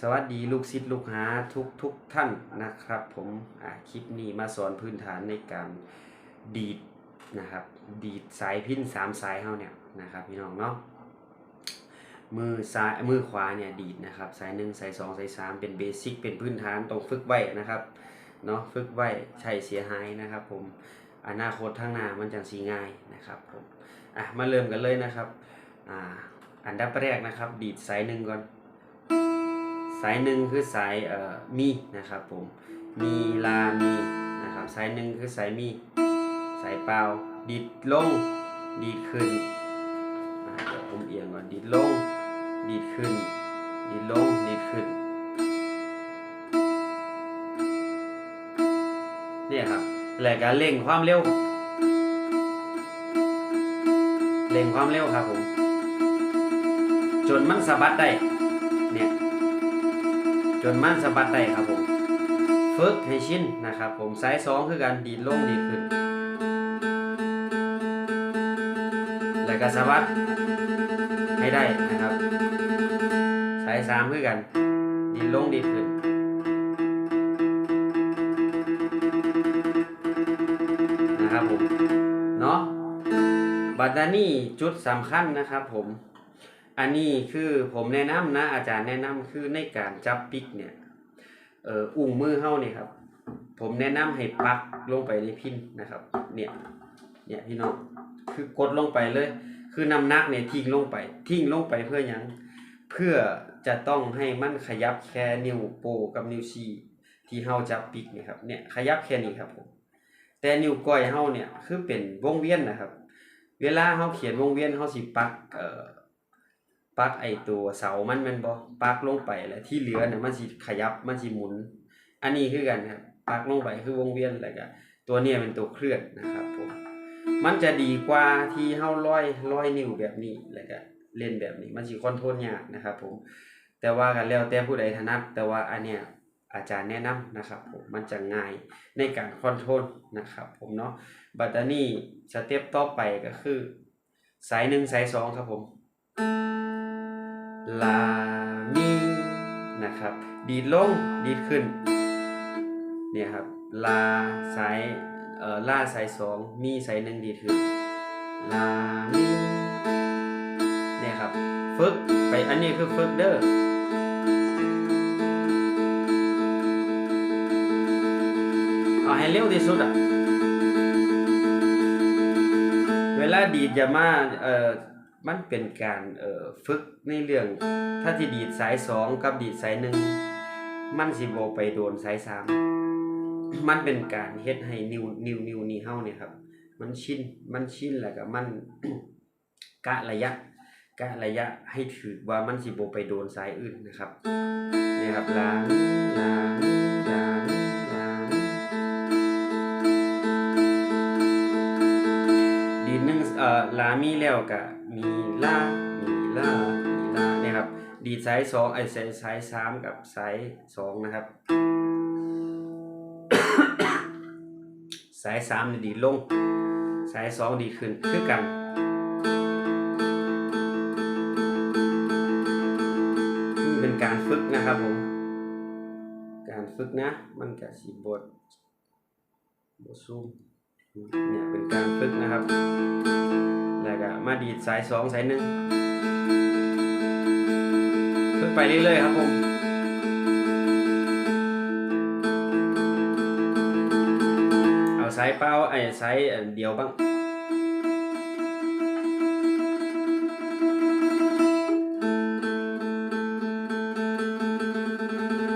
สวัสดีลูกศิษย์ลูกหาทุกทุกท่านนะครับ ผมอ่าคลิปนี้มาสอนพื้นฐานในการดีดนะครับ ดีดสายพินสามสายเฮาเนี่ยนะครับพี่น้องเนาะมือซ้ายมือขวาเนี่ยดีดนะครับ สายหนึ่งสายสองสายสามเป็นเบสิกเป็นพื้นฐานต้องฝึกไว้นะครับเนาะฝึกไว้ใช่เสียหายนะครับ ผมอนาคตข้างหน้ามันจังสีง่ายนะครับผมอะมาเริ่มกันเลยนะครับอ่าอันดับแรกนะครับ ดีดสายหนึ่งก่อน สายหนึ่งคือสายเอ่อมีนะครับผมมีลามีนะครับสายหนึ่งคือสายมี สายเปล่าดีดลงดีดขึ้นเดี๋ยวผมเอียงก่อนดีดลงดีดขึ้น ดีดลงดีดขึ้นเนี่ยครับแล้วก็เร่งความเร็วเร่งความเร็วครับผมจนมันสะบัดได้ จนมันสะบัดได้ครับผมฝึกให้ชินนะครับผมสายสองคือการดีดลงดีขึ้น แล้วก็สะบัดให้ได้นะครับสายสามคือกัน ดีดลงดีขึ้นนะครับผมเนาะบัดดานี่จุดสำคัญนะครับผม อันนี้คือผมแนะนำนะ อาจารย์แนะนำคือในการจับปิกเนี่ยเอ่ออุ้งมือเฮาเนี่ยครับ ผมแนะนำให้ปักลงไปในพินนะครับ เนี่ยเนี่ยพี่น้องคือกดลงไปเลย คือนำหนักเนี่ยทิ้งลงไป ทิ้งลงไปเพื่อยังเพื่อจะต้องให้มันขยับแค่นิ้วโป้กับนิ้วชี้ที่เฮาจับปิกเนี่ยครับเนี่ยขยับแค่นี้ครับผมแต่นิ้วก้อยเฮาเนี่ยคือเป็นวงเวียนนะครับ เวลาเฮาเขียนวงเวียนเฮาสิปักเอ่อ ปักไอตัวเสามันแม่นบ่ปักลงไปแล้วที่เหลือเนี่ยมันสิขยับมันสิหมุน อันนี้คือกันครับปักลงไปคือวงเวียนแล้วก็ตัวเนี้ยเป็นตัวเคลื่อนนะครับผมมันจะดีกว่าที่เฮาร้อยร้อยนิ้วแบบนี้แล้วก็เล่นแบบนี้มันสิคอนโทรลยากนะครับผมแต่ว่ากันแล้วแต่ผู้ใดถนัดแต่ว่าอันเนี้ยอาจารย์แนะนำนะครับผมมันจะง่ายในการคอนโทรลนะครับผมเนาะบัดอันนี้สเต็ปต่อไปก็คือ สายหนึ่งสายสองครับผม ลามีนะครับ ดีดลงดีดขึ้นเนี่ยครับลาสายเอ่อลาสายสองมีสายหนึ่งดีดขึ้นลามีเนี่ยครับฝึกไปอันนี้คือฝึกเด้อเอาให้เร็วที่สุดอะเวลาดีดอย่ามาเอ่อ มันเป็นการเอ่อฝึกในเรื่อง ถ้าที่ดีดสายสองกับดีดสายหนึ่งมันสิบ่ไปโดนสายสามมันเป็นการเฮ็ดให้นิวนิวนิวนีเฮาเนี่ยครับ มันชินมันชินแล้วก็มันกะระยะกะระยะให้ถือว่ามันสิบ่ไปโดนสายอื่นนะครับเนี่ยครับล้างล้าง อ่อลามีแล้วก็มีลา มีลา มีลาเนี่ยครับ ดีดสายสองไอ้สายสายสามกับสายสองนะครับ สายสามดีดลง สายสองดีขึ้นคือกันนี่เป็นการฝึกนะครับผม การฝึกนะ มันกับสีบทบทซูมเนี่ยเป็นการฝึกนะครับ มาดีดสายสองสายหนึ่งขึ้นไปเรื่อยๆครับผมเอาสายเป้าไอ้สายเดียวบ้าง